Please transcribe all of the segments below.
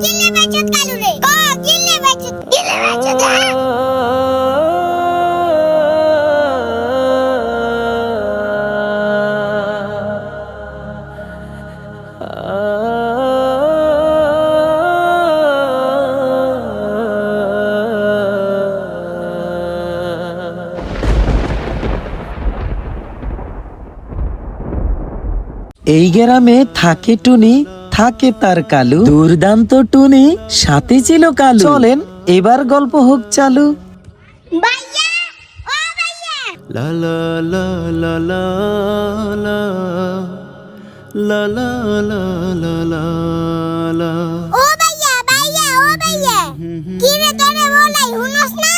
কিলে বাঁচত কালু রে ও কিলে বাঁচত কিলে বাঁচত এই গ্রামে থাকে টুনি থাকে তার কালু দুর্দান্ত টুনি সাথে ছিল কালু চলেন এবার গল্প হোক চালু ভাইয়া ও ভাইয়া লা লা লা লা লা লা লা লা লা লা লা লা ও ভাইয়া ভাইয়া ও ভাইয়া কি রে তোরে বলাই হুনস না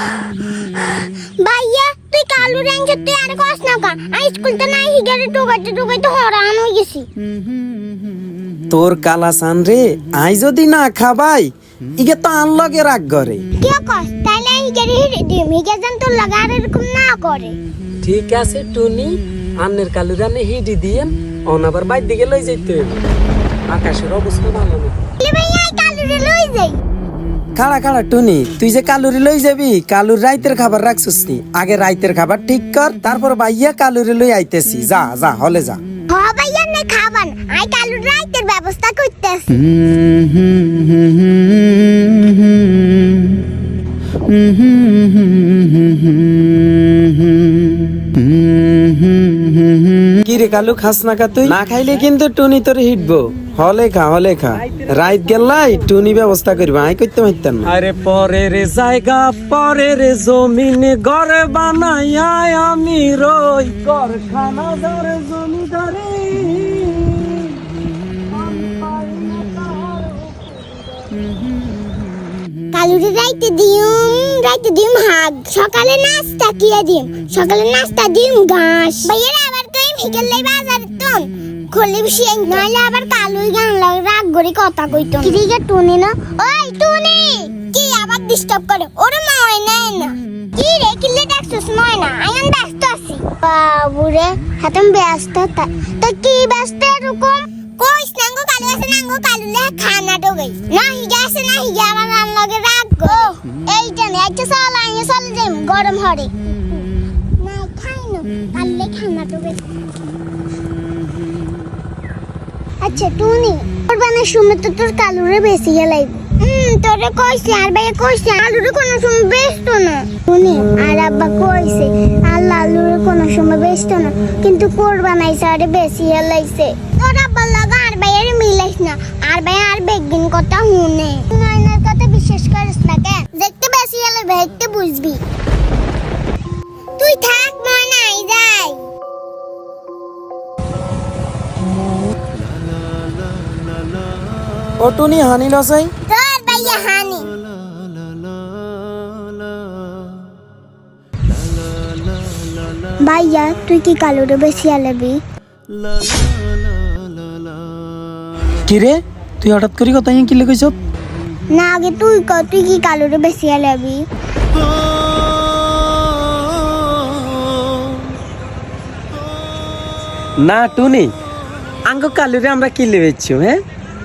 ভাইয়া কালু রেঞ্জ তুই আর কস না কা আই স্কুল তো নাই হিগারে টোকাইতে টোকাইতে হরান হয়ে গেছি। তোর কালাসান রে আই যদি না খাবাই ইগে তো আনলগে রাগ করে। কি কস? তাইলে হিগারে হিরে দিম হিগার তোর লাগা আর এরকম না করে। ঠিক আছে টুনি আন্নের কালু রানে হিডি দিয়ে অনাবার বাইর দিকে লই যাইতে। আকাশের অবস্থা ভালো না লে ভাইয়া এই কালু রে লই যাই। খাড়া খাড়া টুনি তুই যে কালুরি লই যাবি কালুর রাইতের খাবার রাখছিস নি আগে রাইতের খাবার ঠিক কর তারপর ভাইয়া কালুরি লই আইতেছি যা যা হলে যা হ ভাইয়া নে খাবান আই কালুর রাইতের ব্যবস্থা করতেছি হুম রে কালু খাস না কা তুই? না খাইলে কিন্তু টুনি তোর হিটবো। হলে খা হলে খা। রাইত গেলাই টুনি ব্যবস্থা করবা। আই করতে পারতাম না। আরে পরের জায়গা পরের জমিন ঘর বানাইয়া আমি রই। জমিদারি কালুরে রাইতে দিম রাইতে দিম হাগ সকালে নাস্তা কিয়া দিম। সকালে নাস্তা দিম ঘাস। ভাইয়া বিকেল লাই বাজার তুন খলি বসিয়ে নইলে আবার কালুই গান রাগ করে কথা কইতো কি রে টুনি না? ওই টুনি কি আবার ডিস্টার্ব করে? ওর মা হয় না। কি রে কিলে দেখছিস? নয় না আয়ান ব্যস্ত আছি। বাবুরে হাতম ব্যস্ত তা তো কি ব্যস্ত এরকম? কইস নাঙ্গো কালু আছে নাঙ্গো কালু লে খানা ডোগাই না হিগা আছে না হিগা আমার লগে রাগ গো এইটা নে একটা সাল আইনে চল যাইম গরম হরে। খানা ডোগাই আচ্ছা টুনি, কোরবানের সময় তো তোর কালুরে বেশি গেলাই হুম তোরে কইছে, আর ভাইয়া কইছে, আলুরে কোনো সময় বেচতো না। টুনি, আর আব্বা কইছে আল্লাহ আলুরে কোনো সময় বেচতো না। কিন্তু কোরবান আইসে আরে বেশি গেলাইছে তোর আব্বার লাগা আর ভাইয়ারে মিলাইস না। আর ভাইয়া আর বেগিন কথা হুনে নাইনার কথা বিশ্বাস করিস না কেন? দেখতে বেশি গেলে ভেটতে বুঝবি। তুই থাক। ও টুনি হানি লসাই? তোর ভাইয়া হানি। ভাইয়া তুই কি কালুরে বেশি আলাবি কি রে? তুই হঠাৎ করে কথা কি লিখেছ না আগে তুই ক তুই কি কালুরে বেশি আলাবি না টুনি আঙ্গ কালুরে আমরা কিলে বেচছি হ্যাঁ?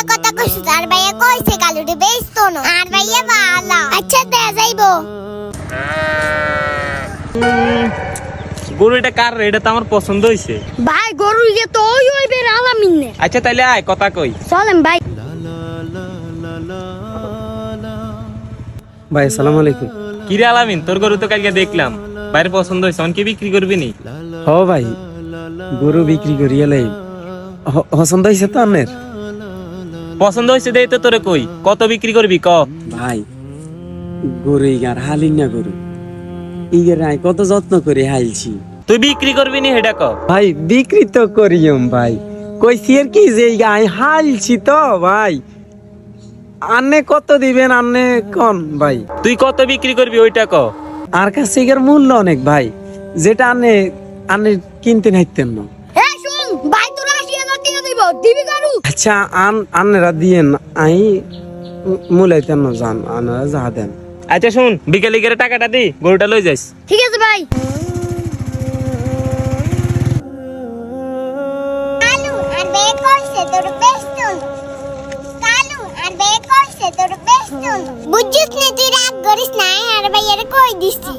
মিশা কথা কইছিস আর ভাইয়া কইছে কালুরে বেচতো না আর ভাইয়া ভালো আচ্ছা দে যাইবো। গরু এটা কার রে? এটা তো আমার পছন্দ হয়েছে ভাই গরু ইয়ে তো ওই ওই বের আলামিন আচ্ছা তাইলে আয় কথা কই। চলেন ভাই। ভাই আসসালামু আলাইকুম। কিরে আলামিন? তোর গরু তো কালকে দেখলাম। বাইরে পছন্দ হয়েছে অনকে বিক্রি করবি নি? হ ভাই। গরু বিক্রি করি এলাই পছন্দ হয়েছে তো আন্নের পছন্দ হয়েছে দেই তো তোরে কই। কত বিক্রি করবি ক? ভাই গরু ইগার হালিন না গরু। ইগার আই কত যত্ন করে হাইলছি। তুই বিক্রি করবি নি হেডা ক? ভাই বিক্রি তো করিম ভাই। কইছি আর কি যে এই গাই হালছি তো ভাই। আন্নে কত দিবেন আন্নে কোন ভাই। তুই কত বিক্রি করবি ওইটা ক? আর কাছে এর মূল্য অনেক ভাই। যেটা আন্নে আন্নে কিনতে নাইতেন না। দিব কারু আচ্ছা আন আন্নেরা দিয়েন আই মূলাইতেন না জান আনারা যা দেন। আচ্ছা শুন বিকেলে গেলে টাকাটা দি গরুটা লই যাইস। ঠিক আছে ভাই। বুঝছিস না তুই রাগ করিস না আর ভাই এর কই দিছি?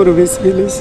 ছুটনি গরু বেশি গেলিস